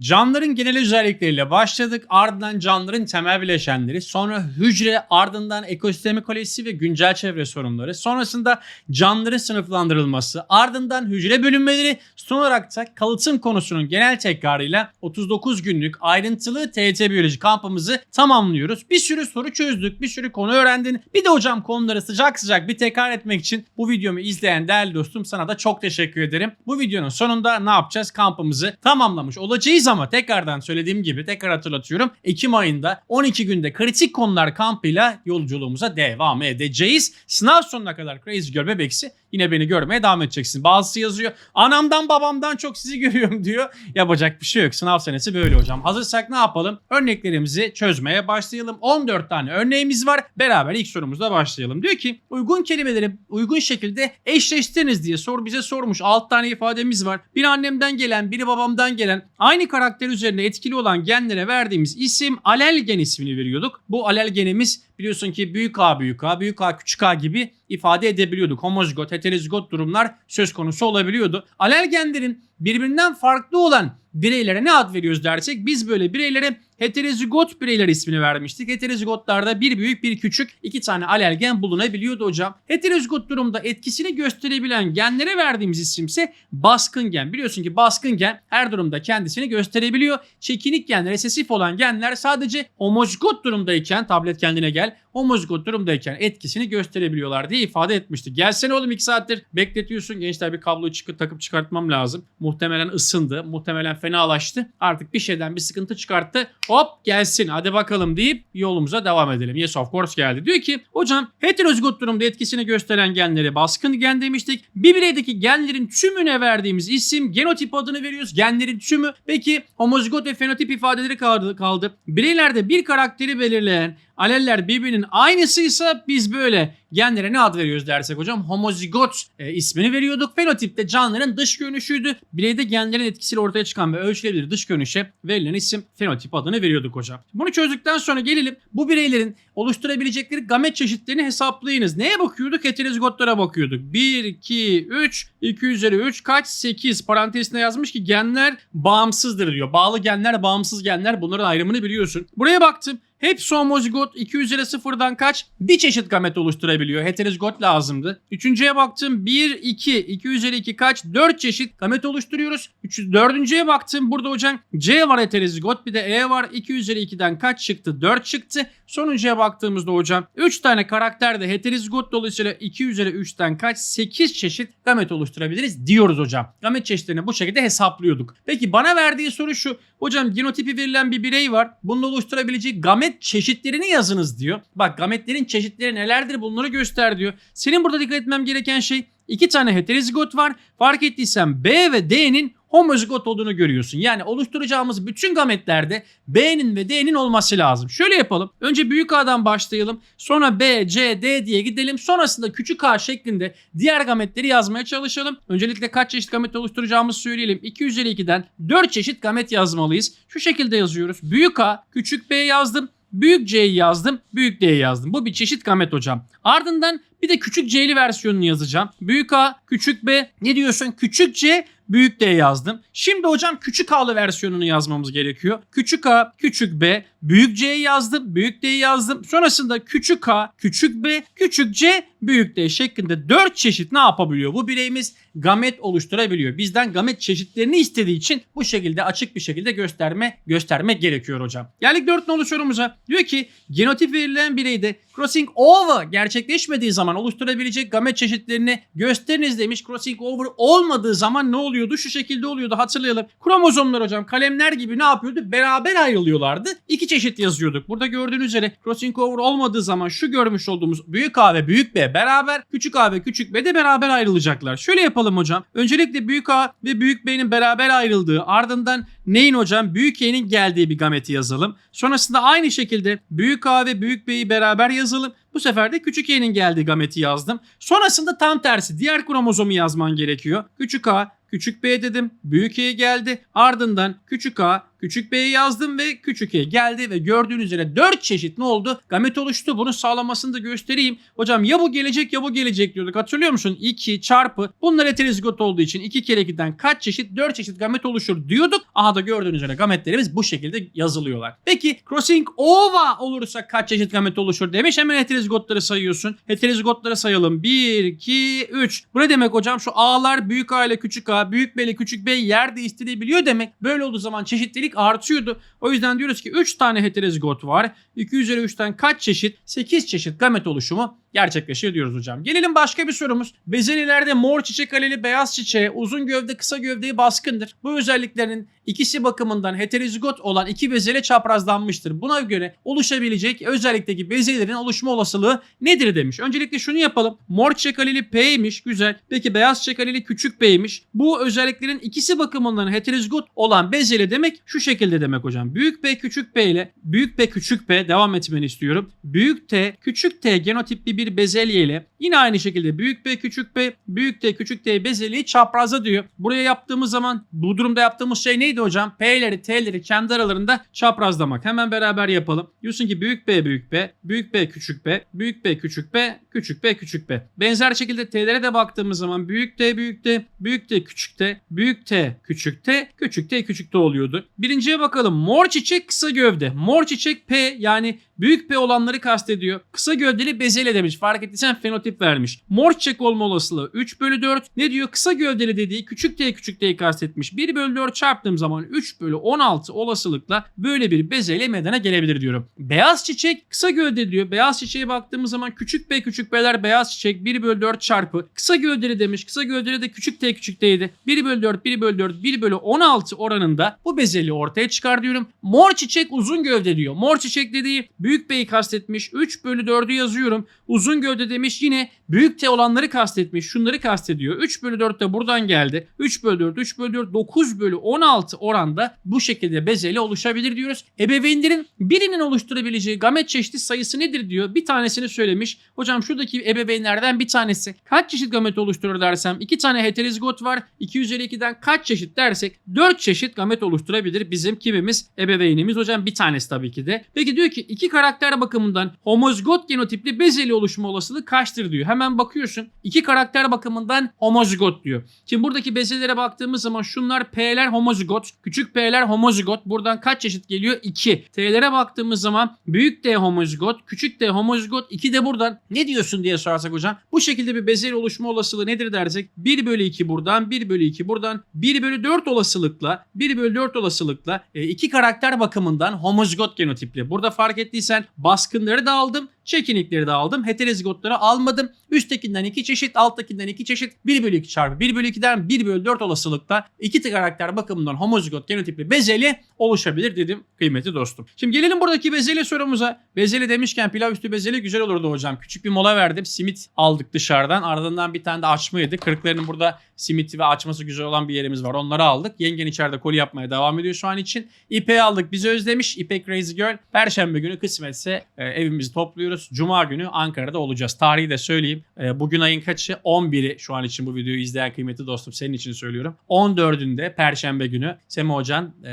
Canlıların genel özellikleriyle başladık. Ardından canlıların temel bileşenleri, sonra hücre, ardından ekosistem ekolojisi ve güncel çevre sorunları. Sonrasında canlıların sınıflandırılması, ardından hücre bölünmeleri, son olarak da kalıtım konusunun genel tekrarıyla 39 günlük ayrıntılı TET biyoloji kampımızı tamamlıyoruz. Bir sürü soru çözdük, bir sürü konu öğrendin. Bir de hocam konuları sıcak sıcak bir tekrar etmek için bu videomu izleyen değerli dostum sana da çok teşekkür ederim. Bu videonun sonunda ne yapacağız? Kampımızı tamamlamış olacağız ama tekrardan söylediğim gibi tekrar hatırlatıyorum. Ekim ayında 12 günde kritik konular kampıyla yolculuğumuza devam edeceğiz. Sınav sonuna kadar Crazy Girl bebeksi yine beni görmeye devam edeceksin. Bazısı yazıyor anamdan babamdan çok sizi görüyorum diyor. Yapacak bir şey yok. Sınav senesi böyle hocam. Hazırsak ne yapalım? Örneklerimizi çözmeye başlayalım. 14 tane örneğimiz var. Beraber ilk sorumuzla başlayalım. Diyor ki uygun kelimeleri uygun şekilde eşleştiriniz diye sor bize sormuş. 6 tane ifademiz var. Biri annemden gelen, biri babamdan gelen aynı karakter üzerine etkili olan genlere verdiğimiz isim alel gen ismini veriyorduk. Bu alel genimiz biliyorsun ki büyük A büyük A, büyük A küçük A gibi ifade edebiliyorduk. Homozigot, heterozigot durumlar söz konusu olabiliyordu. Alel genlerin birbirinden farklı olan bireylere ne ad veriyoruz dersek biz böyle bireylere heterozigot bireyler ismini vermiştik. Heterozigotlarda bir büyük bir küçük iki tane alel gen bulunabiliyordu hocam. Heterozigot durumda etkisini gösterebilen genlere verdiğimiz isimse baskın gen. Biliyorsun ki baskın gen her durumda kendisini gösterebiliyor. Çekinik genler, resesif olan genler sadece homozigot durumdayken tablet kendine gel homozigot durumdayken etkisini gösterebiliyorlar diye ifade etmişti. Gelsene oğlum 2 saattir bekletiyorsun. Gençler bir kabloyu çıkıp takıp çıkartmam lazım. Muhtemelen ısındı. Muhtemelen fenalaştı. Artık bir şeyden bir sıkıntı çıkarttı. Hop gelsin hadi bakalım deyip yolumuza devam edelim. Yes of course geldi. Diyor ki hocam heterozigot durumda etkisini gösteren genlere baskın gen demiştik. Bir bireydeki genlerin tümüne verdiğimiz isim genotip adını veriyoruz. Genlerin tümü. Peki homozigot ve fenotip ifadeleri kaldı. kaldı. Bireylerde bir karakteri belirleyen aleller birbirinin aynısıysa biz böyle genlere ne ad veriyoruz dersek hocam homozigot e, ismini veriyorduk. Fenotipte canlıların dış görünüşüydü. Bireyde genlerin etkisiyle ortaya çıkan ve ölçülebilir dış görünüşe verilen isim fenotip adını veriyorduk hocam. Bunu çözdükten sonra gelelim bu bireylerin oluşturabilecekleri gamet çeşitlerini hesaplayınız. Neye bakıyorduk? Heterozigotlara bakıyorduk. 1, 2, 3, 2 üzeri 3 kaç? 8. Parantezine yazmış ki genler bağımsızdır diyor. Bağlı genler, bağımsız genler bunların ayrımını biliyorsun. Buraya baktım. Hepsi homozigot 2 üzeri sıfırdan kaç? Bir çeşit gamet oluşturabiliyor. Heterozigot lazımdı. Üçüncüye baktım 1, 2, 2 üzeri 2 kaç? 4 çeşit gamet oluşturuyoruz. Üç, dördüncüye baktım burada hocam C var heterozigot bir de E var. 2 üzeri 2'den kaç çıktı? 4 çıktı. Sonuncuya baktığımızda hocam 3 tane karakter de heterozigot dolayısıyla 2 üzeri 3'ten kaç? 8 çeşit gamet oluşturabiliriz diyoruz hocam. Gamet çeşitlerini bu şekilde hesaplıyorduk. Peki bana verdiği soru şu. Hocam genotipi verilen bir birey var. Bunun oluşturabileceği gamet çeşitlerini yazınız diyor. Bak gametlerin çeşitleri nelerdir bunları göster diyor. Senin burada dikkat etmem gereken şey iki tane heterozigot var. Fark ettiysen B ve D'nin homozigot olduğunu görüyorsun. Yani oluşturacağımız bütün gametlerde B'nin ve D'nin olması lazım. Şöyle yapalım. Önce büyük A'dan başlayalım. Sonra B, C, D diye gidelim. Sonrasında küçük A şeklinde diğer gametleri yazmaya çalışalım. Öncelikle kaç çeşit gamet oluşturacağımızı söyleyelim. 2 üzeri 2'den 4 çeşit gamet yazmalıyız. Şu şekilde yazıyoruz. Büyük A, küçük B yazdım. Büyük C'yi yazdım, büyük D'yi yazdım. Bu bir çeşit gamet hocam. Ardından bir de küçük C'li versiyonunu yazacağım. Büyük A, küçük B. Ne diyorsun? Küçük C, büyük D yazdım. Şimdi hocam küçük A'lı versiyonunu yazmamız gerekiyor. Küçük A, küçük B, büyük C'yi yazdım, büyük D'yi yazdım. Sonrasında küçük A, küçük B, küçük C, büyük D şeklinde 4 çeşit ne yapabiliyor? Bu bireyimiz gamet oluşturabiliyor. Bizden gamet çeşitlerini istediği için bu şekilde açık bir şekilde gösterme göstermek gerekiyor hocam. Geldik 4 nolu sorumuza. Diyor ki genotip verilen bireyde crossing over gerçekleşmediği zaman oluşturabilecek gamet çeşitlerini gösteriniz demiş. Crossing over olmadığı zaman ne oluyordu? Şu şekilde oluyordu hatırlayalım. Kromozomlar hocam kalemler gibi ne yapıyordu? Beraber ayrılıyorlardı. İki çeşit yazıyorduk. Burada gördüğünüz üzere crossing over olmadığı zaman şu görmüş olduğumuz büyük A ve büyük B beraber, küçük A ve küçük B de beraber ayrılacaklar. Şöyle yapalım hocam. Öncelikle büyük A ve büyük B'nin beraber ayrıldığı ardından neyin hocam? Büyük E'nin geldiği bir gameti yazalım. Sonrasında aynı şekilde büyük A ve büyük B'yi beraber yazalım. Bu sefer de küçük E'nin geldiği gameti yazdım. Sonrasında tam tersi diğer kromozomu yazman gerekiyor. Küçük A, küçük B dedim. Büyük E geldi. Ardından küçük A, küçük B'yi yazdım ve küçük E geldi ve gördüğünüz üzere 4 çeşit ne oldu? Gamet oluştu. Bunu sağlamasını da göstereyim. Hocam ya bu gelecek ya bu gelecek diyorduk. Hatırlıyor musun? 2 çarpı. Bunlar heterozigot olduğu için 2 kere 2'den kaç çeşit? 4 çeşit gamet oluşur diyorduk. Aha da gördüğünüz üzere gametlerimiz bu şekilde yazılıyorlar. Peki crossing ova olursa kaç çeşit gamet oluşur demiş. Hemen heterozigotları sayıyorsun. Heterozigotları sayalım. 1, 2, 3. Bu ne demek hocam? Şu A'lar büyük A ile küçük A, büyük B ile küçük B yer değiştirebiliyor demek. Böyle olduğu zaman çeşitlilik artıyordu. O yüzden diyoruz ki 3 tane heterozigot var. 2 üzeri 3'ten kaç çeşit? 8 çeşit gamet oluşumu gerçekleşiyor diyoruz hocam. Gelelim başka bir sorumuz. Bezelilerde mor çiçek aleli beyaz çiçeğe uzun gövde kısa gövdeyi baskındır. Bu özelliklerin ikisi bakımından heterozigot olan iki bezele çaprazlanmıştır. Buna göre oluşabilecek özellikteki bezelerin oluşma olasılığı nedir demiş. Öncelikle şunu yapalım. Mor çiçek aleli P'ymiş güzel. Peki beyaz çiçek aleli küçük B'ymiş. Bu özelliklerin ikisi bakımından heterozigot olan bezele demek şu şekilde demek hocam. Büyük P küçük P ile büyük P küçük P devam etmeni istiyorum. Büyük T küçük T genotipli bir bezelye ile yine aynı şekilde büyük P küçük P büyük T küçük T bezelyeyi çapraza diyor. Buraya yaptığımız zaman bu durumda yaptığımız şey neydi hocam? P'leri T'leri kendi aralarında çaprazlamak. Hemen beraber yapalım. Diyorsun ki büyük P büyük P, büyük P küçük P, büyük P küçük P, küçük P küçük P. Benzer şekilde T'lere de baktığımız zaman büyük T büyük T, büyük T küçük T, büyük T küçük T, küçük T küçük T oluyordu. Birinciye bakalım. Mor çiçek kısa gövde. Mor çiçek P yani büyük P olanları kastediyor. Kısa gövdeli bezelye demiş. Fark ettiysen fenotip vermiş. Mor çiçek olma olasılığı 3 bölü 4. Ne diyor? Kısa gövdeli dediği küçük T küçük T'yi kastetmiş. 1 bölü 4 çarptığım zaman 3 bölü 16 olasılıkla böyle bir bezelye meydana gelebilir diyorum. Beyaz çiçek kısa gövde diyor. Beyaz çiçeğe baktığımız zaman küçük P küçük P'ler beyaz çiçek 1 bölü 4 çarpı. Kısa gövdeli demiş. Kısa gövdeli de küçük T küçük T'ydi. 1 bölü 4 1 bölü 4 1 bölü 16 oranında bu bezelye ortaya çıkar diyorum. Mor çiçek uzun gövde diyor. Mor çiçek dediği büyük B'yi kastetmiş. 3 bölü 4'ü yazıyorum. Uzun gövde demiş yine büyük T olanları kastetmiş. Şunları kastediyor. 3 bölü 4 de buradan geldi. 3 bölü 4 3 bölü 4 9 bölü 16 oranda bu şekilde bezelye oluşabilir diyoruz. Ebeveynlerin birinin oluşturabileceği gamet çeşidi sayısı nedir diyor. Bir tanesini söylemiş. Hocam şuradaki ebeveynlerden bir tanesi kaç çeşit gamet oluşturur dersem 2 tane heterozigot var. 2 üzeri 2'den kaç çeşit dersek 4 çeşit gamet oluşturabilir bizim kimimiz ebeveynimiz. Hocam bir tanesi tabii ki de. Peki diyor ki iki karakter bakımından homozigot genotipli bezelye oluşma olasılığı kaçtır diyor. Hemen bakıyorsun. iki karakter bakımından homozigot diyor. Şimdi buradaki bezelyelere baktığımız zaman şunlar P'ler homozigot, küçük P'ler homozigot. Buradan kaç çeşit geliyor? 2. T'lere baktığımız zaman büyük T homozigot, küçük T homozigot. 2 de buradan. Ne diyorsun diye sorarsak hocam. Bu şekilde bir bezelye oluşma olasılığı nedir dersek 1 bölü 2 buradan, 1 bölü 2 buradan, 1 bölü 4 olasılıkla, 1 bölü 4 olasılıkla e, iki karakter bakımından homozigot genotipli. Burada fark ettiysen baskınları da aldım. Çekinikleri de aldım. Heterozigotları almadım. Üsttekinden 2 çeşit, alttakinden 2 çeşit. 1 bölü 2 çarpı 1 bölü 2'den 1 bölü 4 olasılıkta iki karakter bakımından homozigot genotipli bezelye oluşabilir dedim kıymetli dostum. Şimdi gelelim buradaki bezelye sorumuza. Bezelye demişken pilav üstü bezelye güzel olurdu hocam. Küçük bir mola verdim. Simit aldık dışarıdan. Ardından bir tane de açma yedik. Kırıklarının burada simiti ve açması güzel olan bir yerimiz var. Onları aldık. Yengen içeride koli yapmaya devam ediyor şu an için. İpek'i aldık. Bizi özlemiş. İpek Crazy Girl. Perşembe günü kısmetse e, evimizi topluyoruz. Cuma günü Ankara'da olacağız. Tarihi de söyleyeyim. E, bugün ayın kaçı? 11'i şu an için bu videoyu izleyen kıymetli dostum senin için söylüyorum. 14'ünde Perşembe günü Semi Hocan e,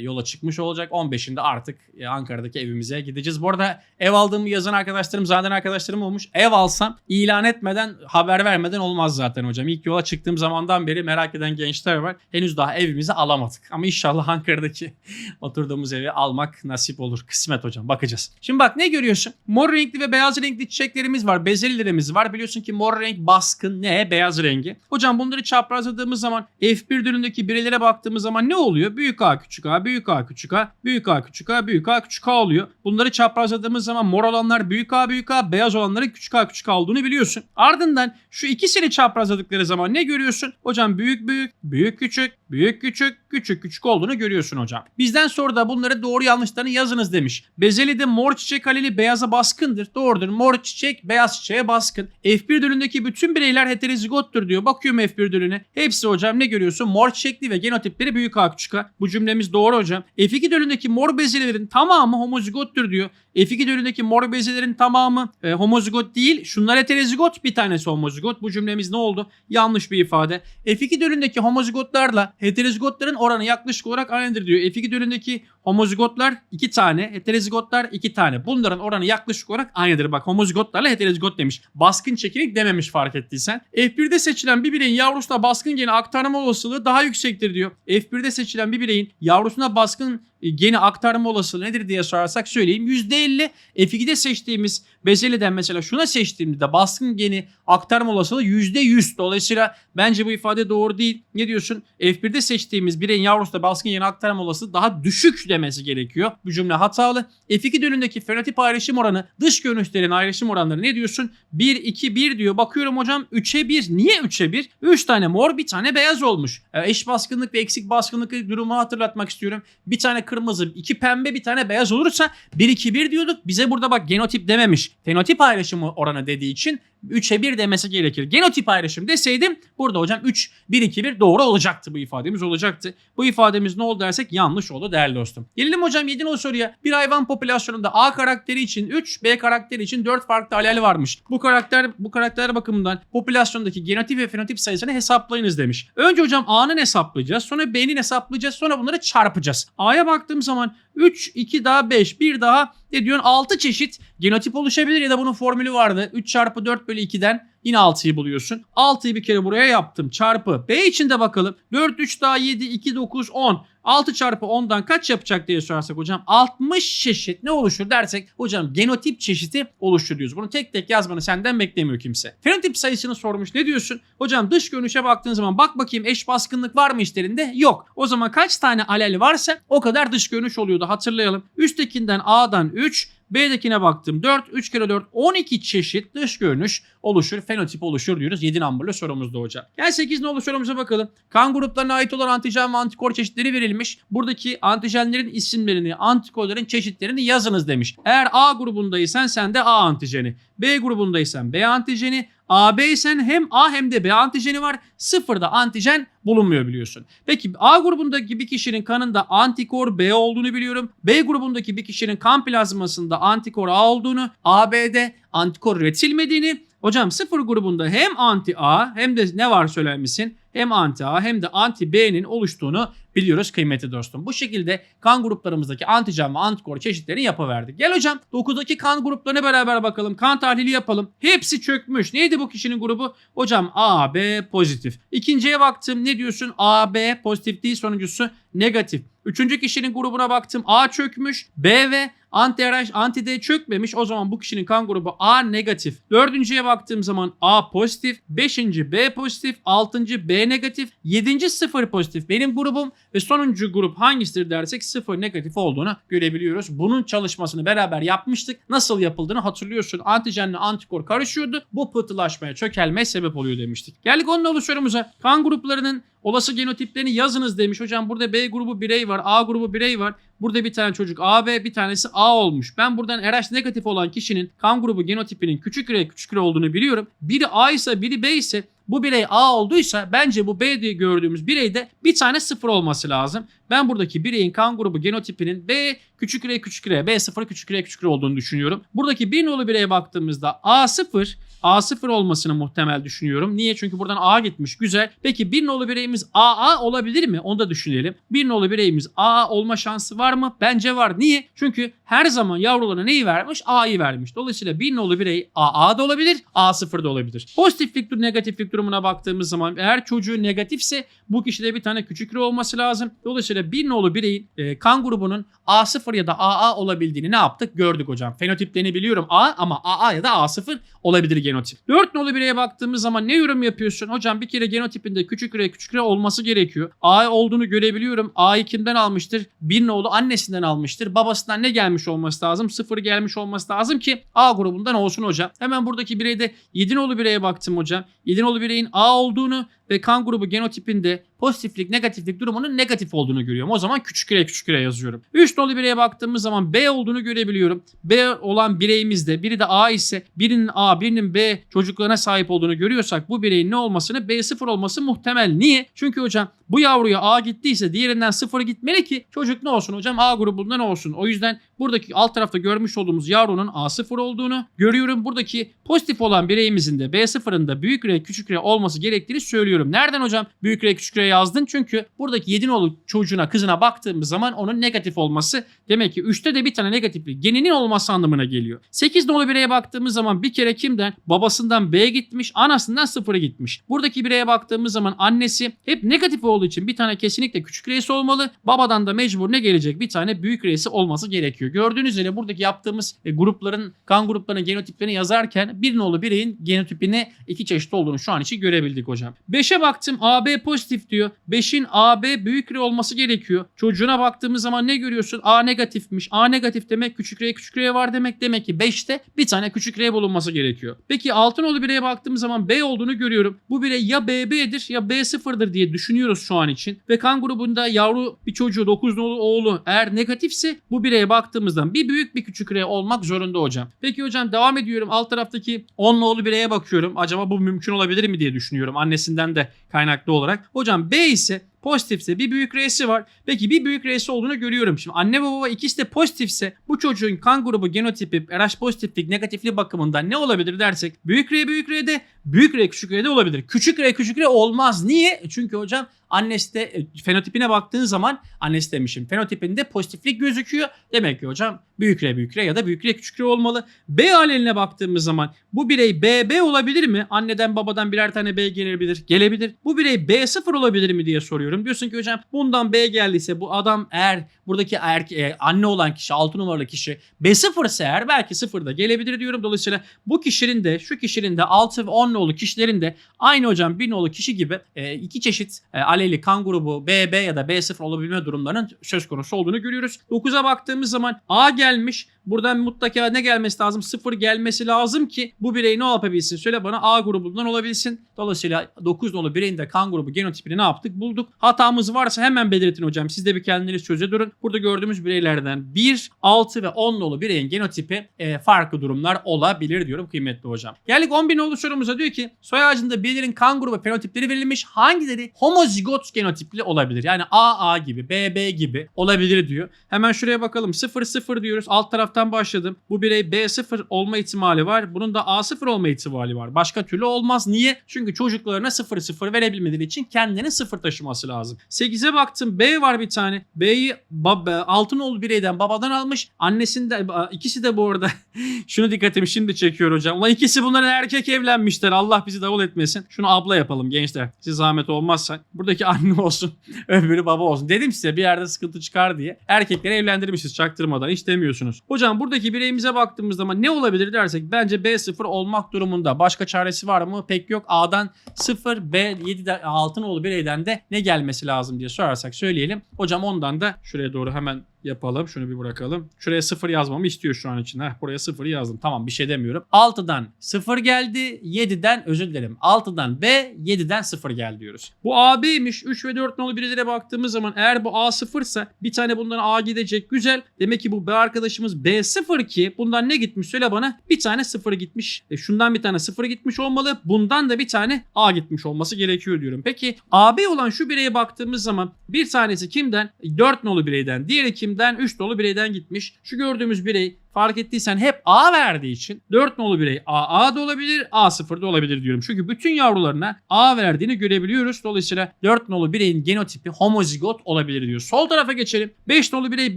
yola çıkmış olacak. 15'inde artık e, Ankara'daki evimize gideceğiz. Bu arada ev aldığımı yazan arkadaşlarım zaten arkadaşlarım olmuş. Ev alsam ilan etmeden haber vermeden olmaz zaten hocam. İlk yola çıktığım zamandan beri merak eden gençler var. Henüz daha evimizi alamadık. Ama inşallah Ankara'daki oturduğumuz evi almak nasip olur. Kısmet hocam. Bakacağız. Şimdi bak ne görüyorsun? Mor renkli ve beyaz renkli çiçeklerimiz var. Bezelyelerimiz var. Biliyorsun ki mor renk baskın. Ne? Beyaz rengi. Hocam bunları çaprazladığımız zaman F1 dönümdeki bireylere baktığımız zaman ne oluyor? Büyük A küçük A, büyük A küçük A, büyük A küçük A, büyük A küçük A oluyor. Bunları çaprazladığımız zaman mor olanlar büyük A büyük A, beyaz olanların küçük A küçük A olduğunu biliyorsun. Ardından şu ikisini çaprazladıkları zaman ne görüyorsun? Hocam büyük büyük, büyük küçük, büyük küçük, küçük küçük olduğunu görüyorsun hocam. Bizden sonra da bunları doğru yanlışlarını yazınız demiş. Bezelyede mor çiçek aleli beyaza baskın baskındır. Doğrudur. Mor çiçek beyaz çiçeğe baskın. F1 dölündeki bütün bireyler heterozigottur diyor. Bakıyorum F1 dölüne. Hepsi hocam ne görüyorsun? Mor çiçekli ve genotipleri büyük A küçük A. Bu cümlemiz doğru hocam. F2 dölündeki mor bezelerin tamamı homozigottur diyor. F2 dölündeki mor bezelerin tamamı e, homozigot değil. Şunlar heterozigot bir tanesi homozigot. Bu cümlemiz ne oldu? Yanlış bir ifade. F2 dölündeki homozigotlarla heterozigotların oranı yaklaşık olarak aynıdır diyor. F2 dölündeki homozigotlar iki tane, heterozigotlar iki tane. Bunların oranı yaklaşık olarak aynıdır. Bak homozigotlarla heterozigot demiş. Baskın çekinik dememiş fark ettiysen. F1'de seçilen bir bireyin yavrusuna baskın geni aktarma olasılığı daha yüksektir diyor. F1'de seçilen bir bireyin yavrusuna baskın geni aktarma olasılığı nedir diye sorarsak söyleyeyim. %50 F2'de seçtiğimiz bezeliden mesela şuna seçtiğimizde baskın geni aktarma olasılığı %100. Dolayısıyla bence bu ifade doğru değil. Ne diyorsun? F1'de seçtiğimiz bireyin yavrusuna baskın geni aktarma olasılığı daha düşük demesi gerekiyor. Bu cümle hatalı. F2 dönümdeki fenotip ayrışım oranı dış görünüşlerin ayrışım oranları ne diyorsun? 1, 2, 1 diyor. Bakıyorum hocam 3'e 1. Niye 3'e 1? 3 tane mor bir tane beyaz olmuş. E, eş baskınlık ve eksik baskınlık durumu hatırlatmak istiyorum. Bir tane kırmızı, iki pembe, bir tane beyaz olursa 1, 2, 1 diyorduk. Bize burada bak genotip dememiş. Fenotip ayrışımı oranı dediği için 3'e 1 demesi gerekir. Genotip ayrışım deseydim burada hocam 3, 1, 2, 1 doğru olacaktı bu ifademiz olacaktı. Bu ifademiz ne oldu dersek yanlış oldu değerli dostum. Gelelim hocam 7. o soruya. Bir hayvan popülasyonunda A karakteri için 3, B karakteri için 4 farklı alel varmış. Bu karakter bu karakter bakımından popülasyondaki genotip ve fenotip sayısını hesaplayınız demiş. Önce hocam A'nın hesaplayacağız. Sonra B'nin hesaplayacağız. Sonra bunları çarpacağız. A'ya baktığım zaman 3, 2 daha 5, 1 daha ne diyorsun 6 çeşit genotip oluşabilir ya da bunun formülü vardı. 3 çarpı 4 bölü 2'den yine 6'yı buluyorsun. 6'yı bir kere buraya yaptım çarpı. B için de bakalım. 4, 3 daha 7, 2, 9, 10. 6 çarpı 10'dan kaç yapacak diye sorarsak hocam 60 çeşit ne oluşur dersek hocam genotip çeşidi oluşur diyoruz. Bunu tek tek yazmanı senden beklemiyor kimse. Fenotip sayısını sormuş ne diyorsun? Hocam dış görünüşe baktığın zaman bak bakayım eş baskınlık var mı işlerinde? Yok. O zaman kaç tane alel varsa o kadar dış görünüş oluyordu hatırlayalım. Üsttekinden A'dan 3, B'dekine baktım 4, 3 kere 4, 12 çeşit dış görünüş oluşur, fenotip oluşur diyoruz 7 numaralı sorumuzda hocam. Gel 8 nolu sorumuza bakalım. Kan gruplarına ait olan antijen ve antikor çeşitleri verilmiş. Buradaki antijenlerin isimlerini, antikorların çeşitlerini yazınız demiş. Eğer A grubundaysan sen de A antijeni. B grubundaysan B antijeni. AB isen hem A hem de B antijeni var. Sıfırda antijen bulunmuyor biliyorsun. Peki A grubundaki bir kişinin kanında antikor B olduğunu biliyorum. B grubundaki bir kişinin kan plazmasında antikor A olduğunu, AB'de antikor üretilmediğini, Hocam sıfır grubunda hem anti A hem de ne var söyler misin? Hem anti A hem de anti B'nin oluştuğunu biliyoruz kıymetli dostum. Bu şekilde kan gruplarımızdaki antijen ve antikor çeşitlerini yapıverdik. Gel hocam 9'daki kan gruplarına beraber bakalım. Kan tahlili yapalım. Hepsi çökmüş. Neydi bu kişinin grubu? Hocam A, B pozitif. İkinciye baktım. Ne diyorsun? A, B pozitif değil sonuncusu negatif. Üçüncü kişinin grubuna baktım. A çökmüş. B ve anti RH, anti D çökmemiş. O zaman bu kişinin kan grubu A negatif. Dördüncüye baktığım zaman A pozitif. Beşinci B pozitif. Altıncı B negatif. Yedinci sıfır pozitif. Benim grubum ve sonuncu grup hangisidir dersek sıfır negatif olduğunu görebiliyoruz. Bunun çalışmasını beraber yapmıştık. Nasıl yapıldığını hatırlıyorsun. Antijenle antikor karışıyordu. Bu pıhtılaşmaya, çökelmeye sebep oluyor demiştik. Geldik onun oluşumumuza. Kan gruplarının Olası genotiplerini yazınız demiş. Hocam burada B grubu birey var. A grubu birey var. Burada bir tane çocuk A, B bir tanesi A olmuş. Ben buradan RH negatif olan kişinin kan grubu genotipinin küçük R küçük R olduğunu biliyorum. Biri A ise biri B ise bu birey A olduysa bence bu B diye gördüğümüz bireyde bir tane sıfır olması lazım. Ben buradaki bireyin kan grubu genotipinin B küçük R küçük R, B0 küçük R küçük R olduğunu düşünüyorum. Buradaki bir nolu bireye baktığımızda A0 A0 olmasını muhtemel düşünüyorum. Niye? Çünkü buradan A gitmiş. Güzel. Peki bir nolu bireyimiz AA olabilir mi? Onu da düşünelim. Bir nolu bireyimiz AA olma şansı var mı? Bence var. Niye? Çünkü her zaman yavrularına neyi vermiş? A'yı vermiş. Dolayısıyla bir nolu birey AA da olabilir, A0 da olabilir. Pozitiflik dur negatiflik durumuna baktığımız zaman eğer çocuğu negatifse bu kişide bir tane küçük R olması lazım. Dolayısıyla bir nolu bireyin e, kan grubunun A0 ya da AA olabildiğini ne yaptık? Gördük hocam. Fenotiplerini biliyorum A ama AA ya da A0 olabilir genotip. 4 nolu bireye baktığımız zaman ne yorum yapıyorsun? Hocam bir kere genotipinde küçük R küçük R olması gerekiyor. A olduğunu görebiliyorum. A'yı kimden almıştır? Bir nolu annesinden almıştır. Babasından ne gelmiş olması lazım? Sıfır gelmiş olması lazım ki A grubundan olsun hocam. Hemen buradaki bireyde 7 nolu bireye baktım hocam. 7 nolu bireyin A olduğunu ve kan grubu genotipinde pozitiflik negatiflik durumunun negatif olduğunu görüyorum. O zaman küçük küre küçük küre yazıyorum. 3 nolu bireye baktığımız zaman B olduğunu görebiliyorum. B olan bireyimizde biri de A ise birinin A birinin B çocuklarına sahip olduğunu görüyorsak bu bireyin ne olmasını B0 olması muhtemel. Niye? Çünkü hocam bu yavruya A gittiyse diğerinden 0 gitmeli ki çocuk ne olsun hocam A grubundan olsun. O yüzden buradaki alt tarafta görmüş olduğumuz yavrunun A0 olduğunu görüyorum. Buradaki pozitif olan bireyimizin de B0'ın da büyük R küçük R olması gerektiğini söylüyorum. Nereden hocam büyük R küçük R yazdın? Çünkü buradaki 7 nolu çocuğuna kızına baktığımız zaman onun negatif olması demek ki 3'te de bir tane negatifli geninin olması anlamına geliyor. 8 nolu bireye baktığımız zaman bir kere kimden? Babasından B gitmiş, anasından 0'a gitmiş. Buradaki bireye baktığımız zaman annesi hep negatif olduğu için bir tane kesinlikle küçük reisi olmalı. Babadan da mecbur ne gelecek? Bir tane büyük reisi olması gerekiyor. Gördüğünüz üzere buradaki yaptığımız e, grupların, kan gruplarının genotiplerini yazarken bir nolu bireyin genotipini iki çeşit olduğunu şu an için görebildik hocam. 5'e baktım AB pozitif diyor. 5'in AB büyük R olması gerekiyor. Çocuğuna baktığımız zaman ne görüyorsun? A negatifmiş. A negatif demek küçük R küçük R var demek. Demek ki 5'te bir tane küçük R bulunması gerekiyor. Peki altın nolu bireye baktığımız zaman B olduğunu görüyorum. Bu birey ya BB'dir ya B0'dır diye düşünüyoruz şu an için. Ve kan grubunda yavru bir çocuğu 9 nolu oğlu eğer negatifse bu bireye baktığımızdan bir büyük bir küçük R olmak zorunda hocam. Peki hocam devam ediyorum. Alt taraftaki 10 nolu bireye bakıyorum. Acaba bu mümkün olabilir mi diye düşünüyorum. Annesinden de kaynaklı olarak. Hocam B ise pozitifse bir büyük R'si var. Peki bir büyük R'si olduğunu görüyorum. Şimdi anne ve baba ikisi de pozitifse bu çocuğun kan grubu genotipi RH pozitiflik negatifliği bakımından ne olabilir dersek büyük R büyük R'de büyük R küçük R'de olabilir. Küçük R küçük R olmaz. Niye? Çünkü hocam annesi de e, fenotipine baktığın zaman annesi demişim fenotipinde pozitiflik gözüküyor. Demek ki hocam büyük R büyük R ya da büyük R küçük R olmalı. B aleline baktığımız zaman bu birey BB olabilir mi? Anneden babadan birer tane B gelebilir. Gelebilir. Bu birey B0 olabilir mi diye soruyorum. Diyorsun ki hocam bundan B geldiyse bu adam eğer buradaki erke, e, anne olan kişi 6 numaralı kişi B0 ise eğer belki 0 da gelebilir diyorum. Dolayısıyla bu kişinin de şu kişinin de 6 ve 10 nolu kişilerin de aynı hocam 1 nolu kişi gibi e, iki çeşit e, aleli kan grubu BB ya da B0 olabilme durumlarının söz konusu olduğunu görüyoruz. 9'a baktığımız zaman A gelmiş. Buradan mutlaka ne gelmesi lazım? 0 gelmesi lazım ki bu birey ne yapabilsin? Söyle bana A grubundan olabilsin. Dolayısıyla 9 nolu bireyin de kan grubu genotipini ne yaptık? Bulduk. Hatamız varsa hemen belirtin hocam. Siz de bir kendiniz çöze durun. Burada gördüğümüz bireylerden 1, 6 ve 10 nolu bireyin genotipi e, farklı durumlar olabilir diyorum kıymetli hocam. Geldik 11 nolu sorumuza diyor ki soy ağacında bireylerin kan grubu fenotipleri verilmiş. Hangileri homozigot genotipli olabilir? Yani AA gibi, BB gibi olabilir diyor. Hemen şuraya bakalım. 0 0 diyoruz. Alt taraftan başladım. Bu birey B0 olma ihtimali var. Bunun da A0 olma ihtimali var. Başka türlü olmaz. Niye? Çünkü çocuklarına 0 0 verebilmeleri için kendini 0 taşıması lazım. 8'e baktım. B var bir tane. B'yi baba, altın oğlu bireyden babadan almış. Annesinden ikisi de bu arada şunu dikkatimi şimdi çekiyor hocam. Ulan ikisi bunların erkek evlenmişler. Allah bizi davul etmesin. Şunu abla yapalım gençler. Siz zahmet olmazsa. Buradaki anne olsun. öbürü baba olsun. Dedim size bir yerde sıkıntı çıkar diye. Erkekleri evlendirmişiz çaktırmadan. Hiç demiyorsunuz. Hocam buradaki bireyimize baktığımız zaman ne olabilir dersek bence B0 olmak durumunda. Başka çaresi var mı? Pek yok. A'dan 0, B7'den Altınoğlu bireyden de ne gelmesi lazım diye sorarsak söyleyelim. Hocam ondan da şuraya doğru hemen yapalım. Şunu bir bırakalım. Şuraya 0 yazmamı istiyor şu an için. Heh, buraya 0 yazdım. Tamam bir şey demiyorum. 6'dan 0 geldi. 7'den özür dilerim. 6'dan B, 7'den 0 geldi diyoruz. Bu AB'ymiş. 3 ve 4 nolu birilere baktığımız zaman eğer bu A 0 ise bir tane bundan A gidecek. Güzel. Demek ki bu B arkadaşımız B0 ki bundan ne gitmiş söyle bana. Bir tane 0 gitmiş. E şundan bir tane 0 gitmiş olmalı. Bundan da bir tane A gitmiş olması gerekiyor diyorum. Peki AB olan şu bireye baktığımız zaman bir tanesi kimden? 4 nolu bireyden. Diğeri kim? Bireyden 3 nolu bireyden gitmiş. Şu gördüğümüz birey fark ettiysen hep A verdiği için 4 nolu birey AA da olabilir A0 da olabilir diyorum. Çünkü bütün yavrularına A verdiğini görebiliyoruz. Dolayısıyla 4 nolu bireyin genotipi homozigot olabilir diyor. Sol tarafa geçelim. 5 nolu birey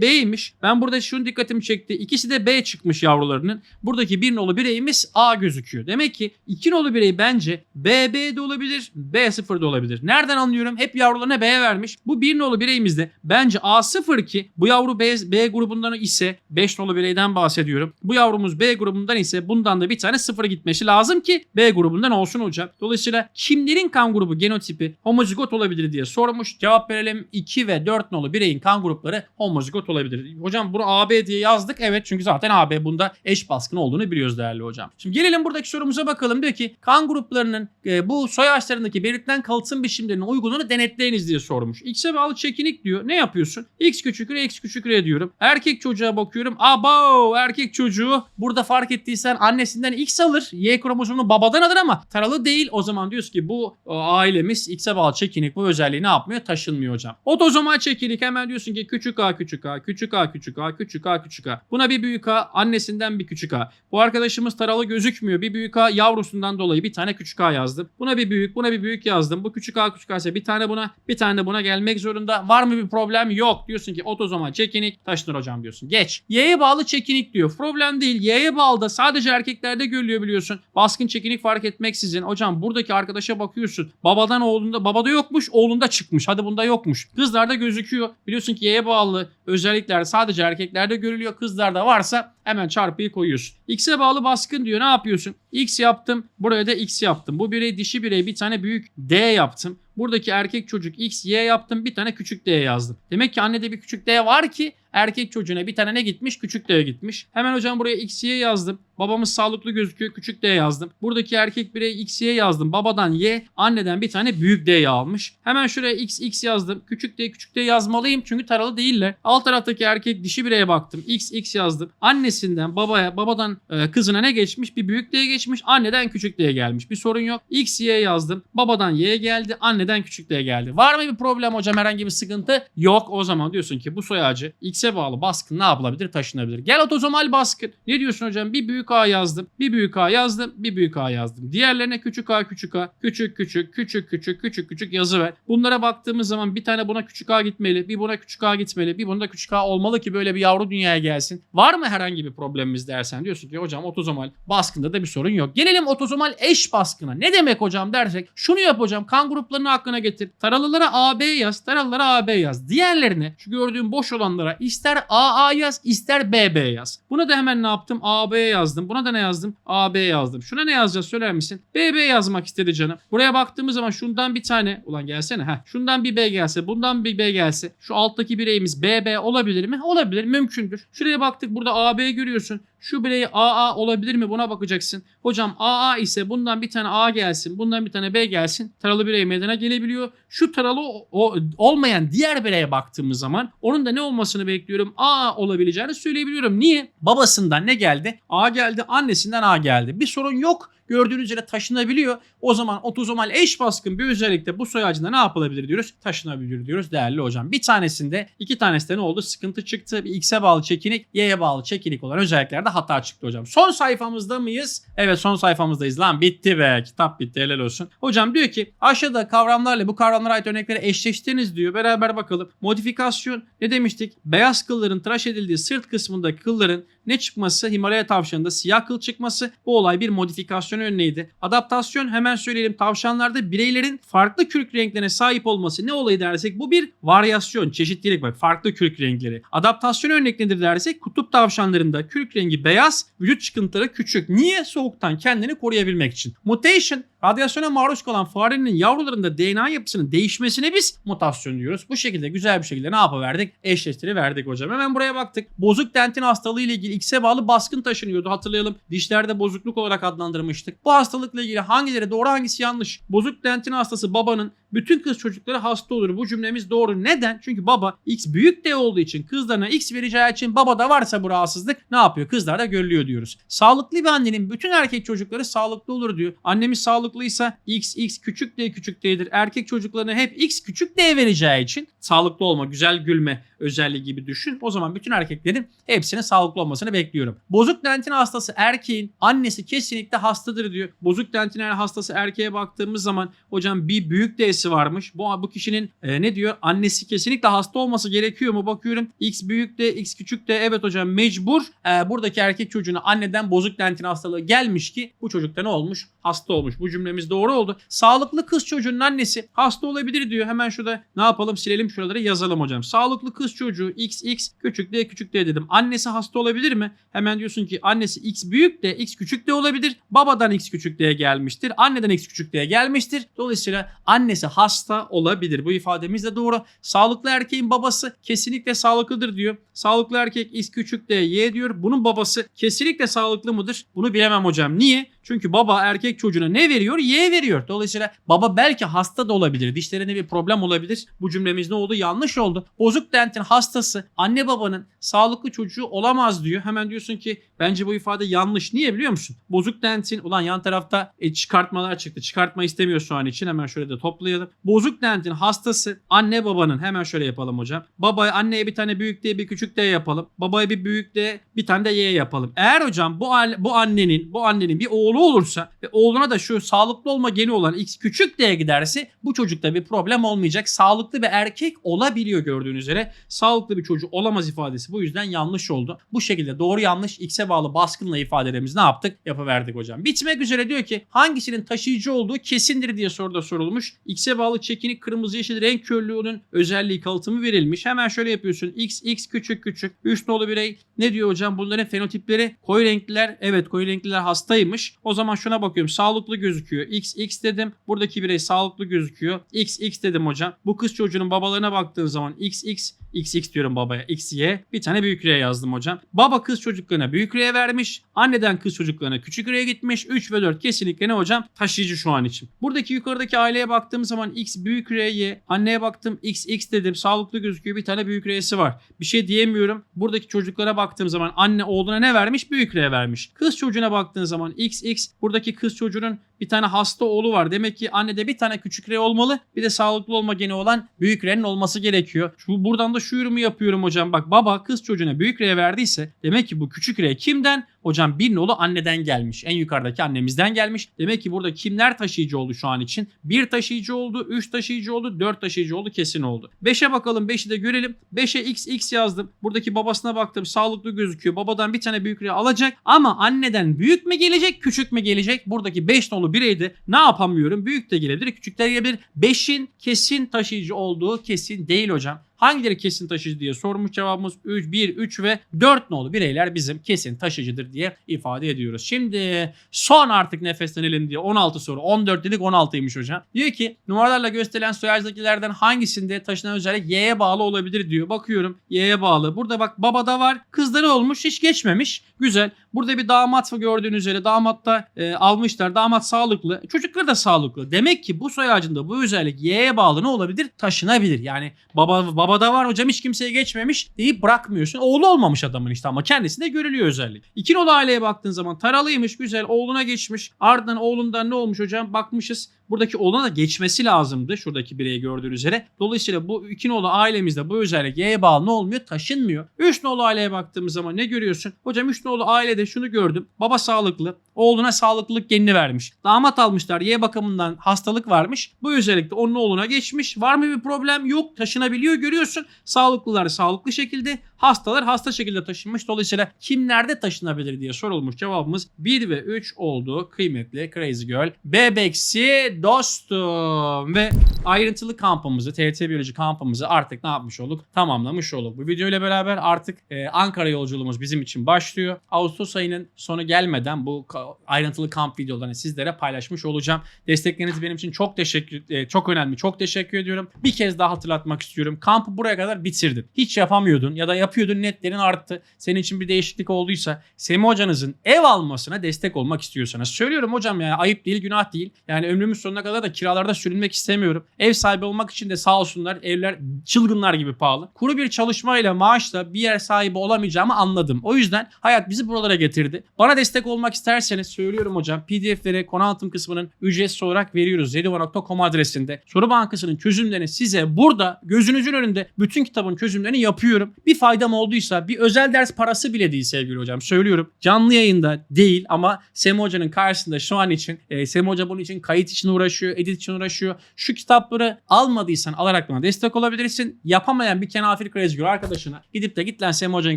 B'ymiş. Ben burada şunu dikkatimi çekti. İkisi de B çıkmış yavrularının. Buradaki 1 nolu bireyimiz A gözüküyor. Demek ki 2 nolu birey bence BB de olabilir B0 da olabilir. Nereden anlıyorum? Hep yavrularına B vermiş. Bu 1 nolu bireyimizde bence A0 ki bu yavru B, B grubundan ise 5 nolu bireyden bahsediyor bahsediyorum. Bu yavrumuz B grubundan ise bundan da bir tane sıfır gitmesi lazım ki B grubundan olsun hocam. Dolayısıyla kimlerin kan grubu genotipi homozigot olabilir diye sormuş. Cevap verelim 2 ve 4 nolu bireyin kan grupları homozigot olabilir. Hocam bunu AB diye yazdık. Evet çünkü zaten AB bunda eş baskın olduğunu biliyoruz değerli hocam. Şimdi gelelim buradaki sorumuza bakalım. Diyor ki kan gruplarının e, bu soy ağaçlarındaki belirtilen kalıtım biçimlerinin uygunluğunu denetleyiniz diye sormuş. X'e bağlı çekinik diyor. Ne yapıyorsun? X küçük R, X küçük R diyorum. Erkek çocuğa bakıyorum. Abo erkek çocuğu burada fark ettiysen annesinden X alır. Y kromozomunu babadan alır ama taralı değil. O zaman diyoruz ki bu e, ailemiz X'e bağlı çekinik bu özelliği ne yapmıyor? Taşınmıyor hocam. Otozomal çekinik hemen diyorsun ki küçük a küçük a küçük a küçük a küçük a küçük a. Buna bir büyük a annesinden bir küçük a. Bu arkadaşımız taralı gözükmüyor. Bir büyük a yavrusundan dolayı bir tane küçük a yazdım. Buna bir büyük buna bir büyük yazdım. Bu küçük a küçük a ise bir tane buna bir tane buna gelmek zorunda. Var mı bir problem? Yok. Diyorsun ki otozomal çekinik taşınır hocam diyorsun. Geç. Y'ye bağlı çekinik diyor. Problem değil. Y'ye bağlı da sadece erkeklerde görülüyor biliyorsun. Baskın çekinik fark etmeksizin. Hocam buradaki arkadaşa bakıyorsun. Babadan oğlunda babada yokmuş oğlunda çıkmış. Hadi bunda yokmuş. Kızlarda gözüküyor. Biliyorsun ki Y'ye bağlı özellikler sadece erkeklerde görülüyor. Kızlarda varsa hemen çarpıyı koyuyorsun. X'e bağlı baskın diyor. Ne yapıyorsun? X yaptım. Buraya da X yaptım. Bu birey dişi birey bir tane büyük D yaptım. Buradaki erkek çocuk X, Y yaptım. Bir tane küçük D yazdım. Demek ki annede bir küçük D var ki erkek çocuğuna bir tane ne gitmiş? Küçük D gitmiş. Hemen hocam buraya X, Y yazdım. Babamız sağlıklı gözüküyor. Küçük D yazdım. Buradaki erkek birey X, Y yazdım. Babadan Y, anneden bir tane büyük D almış. Hemen şuraya X, X yazdım. Küçük D, küçük D yazmalıyım çünkü taralı değiller. Alt taraftaki erkek dişi bireye baktım. X, X yazdım. Annesinden babaya, babadan e, kızına ne geçmiş? Bir büyük D geçmiş. Anneden küçük D gelmiş. Bir sorun yok. X, Y yazdım. Babadan Y geldi. Anneden küçük D geldi. Var mı bir problem hocam? Herhangi bir sıkıntı? Yok. O zaman diyorsun ki bu soy ağacı X'e bağlı baskın ne yapılabilir? Taşınabilir. Gel otozomal baskın. Ne diyorsun hocam? Bir büyük A yazdım. Bir büyük A yazdım. Bir büyük A yazdım. Diğerlerine küçük A küçük A. Küçük küçük küçük küçük küçük küçük yazı ver. Bunlara baktığımız zaman bir tane buna küçük A gitmeli. Bir buna küçük A gitmeli. Bir bunda küçük A olmalı ki böyle bir yavru dünyaya gelsin. Var mı herhangi bir problemimiz dersen diyorsun ki hocam otozomal baskında da bir sorun yok. Gelelim otozomal eş baskına. Ne demek hocam dersek şunu yap hocam kan gruplarını aklına getir. Taralılara AB yaz. Taralılara AB yaz. Diğerlerine şu gördüğüm boş olanlara ister AA yaz ister BB yaz. Buna da hemen ne yaptım? AB yazdım. Buna da ne yazdım? AB yazdım. Şuna ne yazacağız söyler misin? BB yazmak istedi canım. Buraya baktığımız zaman şundan bir tane ulan gelsene ha. Şundan bir B gelse, bundan bir B gelse. Şu alttaki bireyimiz BB olabilir mi? Olabilir, mümkündür. Şuraya baktık burada AB görüyorsun. Şu birey AA olabilir mi? Buna bakacaksın. Hocam AA ise bundan bir tane A gelsin, bundan bir tane B gelsin. Taralı birey meydana gelebiliyor. Şu taralı o, olmayan diğer bireye baktığımız zaman onun da ne olmasını bekliyorum? A olabileceğini söyleyebiliyorum. Niye? Babasından ne geldi? A geldi, annesinden A geldi. Bir sorun yok. Gördüğünüz üzere taşınabiliyor. O zaman otozomal eş baskın bir özellikle bu soy ağacında ne yapılabilir diyoruz? Taşınabilir diyoruz değerli hocam. Bir tanesinde iki tanesinde ne oldu? Sıkıntı çıktı. Bir X'e bağlı çekinik, Y'ye bağlı çekinik olan özelliklerde hata çıktı hocam. Son sayfamızda mıyız? Evet son sayfamızdayız lan. Bitti be. Kitap bitti helal olsun. Hocam diyor ki aşağıda kavramlarla bu kavramlara ait örnekleri eşleştiriniz diyor. Beraber bakalım. Modifikasyon ne demiştik? Beyaz kılların tıraş edildiği sırt kısmındaki kılların ne çıkması? Himalaya tavşanında siyah kıl çıkması. Bu olay bir modifikasyon örneğiydi. Adaptasyon hemen söyleyelim. Tavşanlarda bireylerin farklı kürk renklerine sahip olması ne olayı dersek bu bir varyasyon, çeşitlilik bak farklı kürk renkleri. Adaptasyon örnek nedir dersek kutup tavşanlarında kürk rengi beyaz, vücut çıkıntıları küçük. Niye? Soğuktan kendini koruyabilmek için. Mutation Radyasyona maruz kalan farenin yavrularında DNA yapısının değişmesine biz mutasyon diyoruz. Bu şekilde güzel bir şekilde ne yapıverdik? Eşleştiri verdik hocam. Hemen buraya baktık. Bozuk dentin hastalığı ile ilgili X'e bağlı baskın taşınıyordu. Hatırlayalım. Dişlerde bozukluk olarak adlandırmıştık. Bu hastalıkla ilgili hangileri doğru hangisi yanlış? Bozuk dentin hastası babanın bütün kız çocukları hasta olur. Bu cümlemiz doğru. Neden? Çünkü baba X büyük D olduğu için kızlarına X vereceği için babada varsa bu rahatsızlık ne yapıyor? Kızlarda görülüyor diyoruz. Sağlıklı bir annenin bütün erkek çocukları sağlıklı olur diyor. Annemiz sağlıklıysa X X küçük D küçük D'dir. Erkek çocuklarına hep X küçük D vereceği için sağlıklı olma, güzel gülme özelliği gibi düşün. O zaman bütün erkeklerin hepsinin sağlıklı olmasını bekliyorum. Bozuk dentin hastası erkeğin annesi kesinlikle hastadır diyor. Bozuk dentin hastası erkeğe baktığımız zaman hocam bir büyük D'si varmış. Bu, bu kişinin e, ne diyor? Annesi kesinlikle hasta olması gerekiyor mu? Bakıyorum X büyük D, X küçük D. Evet hocam mecbur. E, buradaki erkek çocuğuna anneden bozuk dentin hastalığı gelmiş ki bu çocukta ne olmuş? Hasta olmuş. Bu cümlemiz doğru oldu. Sağlıklı kız çocuğunun annesi hasta olabilir diyor. Hemen şurada ne yapalım? Silelim şuraları yazalım hocam. Sağlıklı kız kız çocuğu XX küçük D küçük D dedim. Annesi hasta olabilir mi? Hemen diyorsun ki annesi X büyük de X küçük de olabilir. Babadan X küçük D'ye gelmiştir. Anneden X küçük D'ye gelmiştir. Dolayısıyla annesi hasta olabilir. Bu ifademiz de doğru. Sağlıklı erkeğin babası kesinlikle sağlıklıdır diyor. Sağlıklı erkek X küçük D Y diyor. Bunun babası kesinlikle sağlıklı mıdır? Bunu bilemem hocam. Niye? Çünkü baba erkek çocuğuna ne veriyor? Y veriyor. Dolayısıyla baba belki hasta da olabilir. Dişlerinde bir problem olabilir. Bu cümlemiz ne oldu? Yanlış oldu. Bozuk dentin hastası anne babanın sağlıklı çocuğu olamaz diyor. Hemen diyorsun ki bence bu ifade yanlış. Niye biliyor musun? Bozuk dentin ulan yan tarafta e, çıkartmalar çıktı. Çıkartma istemiyor şu an için. Hemen şöyle de toplayalım. Bozuk dentin hastası anne babanın hemen şöyle yapalım hocam. Babaya anneye bir tane büyük D bir küçük D yapalım. Babaya bir büyük D bir tane de Y yapalım. Eğer hocam bu bu annenin bu annenin bir oğlu olursa ve oğluna da şu sağlıklı olma geni olan X küçük D'ye giderse bu çocukta bir problem olmayacak. Sağlıklı bir erkek olabiliyor gördüğünüz üzere. Sağlıklı bir çocuk olamaz ifadesi bu yüzden yanlış oldu. Bu şekilde doğru yanlış X'e bağlı baskınla ifadelerimizi ne yaptık? Yapıverdik hocam. Bitmek üzere diyor ki hangisinin taşıyıcı olduğu kesindir diye soruda sorulmuş. X'e bağlı çekinik kırmızı yeşil renk körlüğünün özelliği kalıtımı verilmiş. Hemen şöyle yapıyorsun. X, X küçük küçük. 3 nolu birey. Ne diyor hocam? Bunların fenotipleri koyu renkliler. Evet koyu renkliler hastaymış. O zaman şuna bakıyorum. Sağlıklı gözüküyor. X, X dedim. Buradaki birey sağlıklı gözüküyor. X, X dedim hocam. Bu kız çocuğunun babalarına baktığım zaman X, X, X, X diyorum babaya. X, Y. Bir tane büyük R yazdım hocam. Baba kız çocuklarına büyük R vermiş. Anneden kız çocuklarına küçük R'ye gitmiş. 3 ve 4 kesinlikle ne hocam? Taşıyıcı şu an için. Buradaki yukarıdaki aileye baktığım zaman X büyük R'ye. Anneye baktım X, X dedim. Sağlıklı gözüküyor. Bir tane büyük R'si var. Bir şey diyemiyorum. Buradaki çocuklara baktığım zaman anne oğluna ne vermiş? Büyük R vermiş. Kız çocuğuna baktığın zaman X, X. Buradaki kız çocuğunun bir tane hasta oğlu var. Demek ki annede bir tane küçük R olmalı. Bir de sağlıklı olma geni olan büyük R'nin olması gerekiyor. Şu buradan da şu yorumu yapıyorum hocam. Bak baba kız çocuğuna büyük R verdiyse demek ki bu küçük R kimden? Hocam bir nolu anneden gelmiş. En yukarıdaki annemizden gelmiş. Demek ki burada kimler taşıyıcı oldu şu an için? Bir taşıyıcı oldu, 3 taşıyıcı oldu, 4 taşıyıcı oldu kesin oldu. 5'e bakalım 5'i de görelim. 5'e x x yazdım. Buradaki babasına baktım sağlıklı gözüküyor. Babadan bir tane büyük R alacak ama anneden büyük mü gelecek küçük mü gelecek? Buradaki 5 nolu bireyde ne yapamıyorum? Büyük de gelebilir küçük de gelebilir. 5'in kesin taşıyıcı olduğu kesin değil hocam. Hangileri kesin taşıyıcı diye sormuş cevabımız 3, 1, 3 ve 4 nolu bireyler bizim kesin taşıyıcıdır diye ifade ediyoruz. Şimdi son artık nefeslenelim diye 16 soru 14 dedik 16'ymış hocam. Diyor ki numaralarla gösterilen soyaddakilerden hangisinde taşınan özellik Y'ye bağlı olabilir diyor. Bakıyorum Y'ye bağlı. Burada bak babada var kızları olmuş hiç geçmemiş. Güzel. Burada bir damat gördüğünüz üzere damat da e, almışlar. Damat sağlıklı. Çocukları da sağlıklı. Demek ki bu soy ağacında bu özellik Y'ye bağlı ne olabilir? Taşınabilir. Yani baba babada var hocam hiç kimseye geçmemiş deyip bırakmıyorsun. Oğlu olmamış adamın işte ama kendisinde görülüyor özellik. İki nolu aileye baktığın zaman taralıymış güzel oğluna geçmiş. Ardından oğlundan ne olmuş hocam? Bakmışız buradaki oğluna da geçmesi lazımdı. Şuradaki bireyi gördüğünüz üzere. Dolayısıyla bu iki nolu ailemizde bu özellik Y'ye bağlı ne olmuyor? Taşınmıyor. Üç nolu aileye baktığımız zaman ne görüyorsun? Hocam üç nolu ailede şunu gördüm. Baba sağlıklı. Oğluna sağlıklılık genini vermiş. Damat almışlar. Y bakımından hastalık varmış. Bu özellikle onun oğluna geçmiş. Var mı bir problem? Yok. Taşınabiliyor görüyorsun. Sağlıklılar sağlıklı şekilde. Hastalar hasta şekilde taşınmış. Dolayısıyla kimlerde taşınabilir diye sorulmuş. Cevabımız 1 ve 3 oldu. Kıymetli Crazy Girl. Bebeksi dostum. Ve ayrıntılı kampımızı, TRT Biyoloji kampımızı artık ne yapmış olduk? Tamamlamış olduk. Bu video ile beraber artık e, Ankara yolculuğumuz bizim için başlıyor. Ağustos ayının sonu gelmeden bu ayrıntılı kamp videolarını sizlere paylaşmış olacağım. Destekleriniz benim için çok teşekkür e, çok önemli. Çok teşekkür ediyorum. Bir kez daha hatırlatmak istiyorum. Kampı buraya kadar bitirdin. Hiç yapamıyordun ya da yapıyordun netlerin arttı. Senin için bir değişiklik olduysa Semih hocanızın ev almasına destek olmak istiyorsanız söylüyorum hocam yani ayıp değil günah değil. Yani ömrümüz sonuna kadar da kiralarda sürünmek istemiyorum. Ev sahibi olmak için de sağ olsunlar evler çılgınlar gibi pahalı. Kuru bir çalışmayla maaşla bir yer sahibi olamayacağımı anladım. O yüzden hayat bizi buralara getirdi. Bana destek olmak isterseniz söylüyorum hocam pdf'leri konu anlatım kısmının ücretsiz olarak veriyoruz. zediva.com adresinde. Soru bankasının çözümlerini size burada gözünüzün önünde bütün kitabın çözümlerini yapıyorum. Bir fayda faydam olduysa bir özel ders parası bile değil sevgili hocam. Söylüyorum. Canlı yayında değil ama Semi Hoca'nın karşısında şu an için e, Semi Hoca bunun için kayıt için uğraşıyor, edit için uğraşıyor. Şu kitapları almadıysan alarak bana destek olabilirsin. Yapamayan bir kenafir Krezgür arkadaşına gidip de git lan Semi Hoca'nın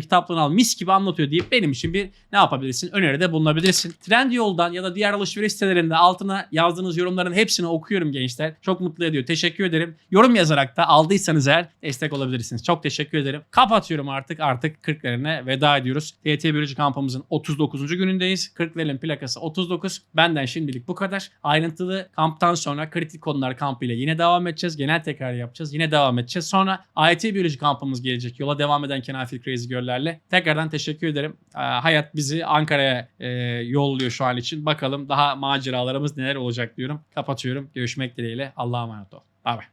kitaplığını al mis gibi anlatıyor deyip benim için bir ne yapabilirsin? Öneride bulunabilirsin. Trendyol'dan ya da diğer alışveriş sitelerinde altına yazdığınız yorumların hepsini okuyorum gençler. Çok mutlu ediyor. Teşekkür ederim. Yorum yazarak da aldıysanız eğer destek olabilirsiniz. Çok teşekkür ederim. Kapatıyorum artık. Artık 40'lerine veda ediyoruz. DT Biyoloji kampımızın 39. günündeyiz. 40'lerin plakası 39. Benden şimdilik bu kadar. Ayrıntılı kamptan sonra kritik konular kampıyla yine devam edeceğiz. Genel tekrar yapacağız. Yine devam edeceğiz. Sonra AYT Biyoloji kampımız gelecek. Yola devam eden Kenafil Crazy Girl'lerle. Tekrardan teşekkür ederim. Ee, hayat bizi Ankara'ya e, yolluyor şu an için. Bakalım daha maceralarımız neler olacak diyorum. Kapatıyorum. Görüşmek dileğiyle. Allah'a emanet ol. Bay bay.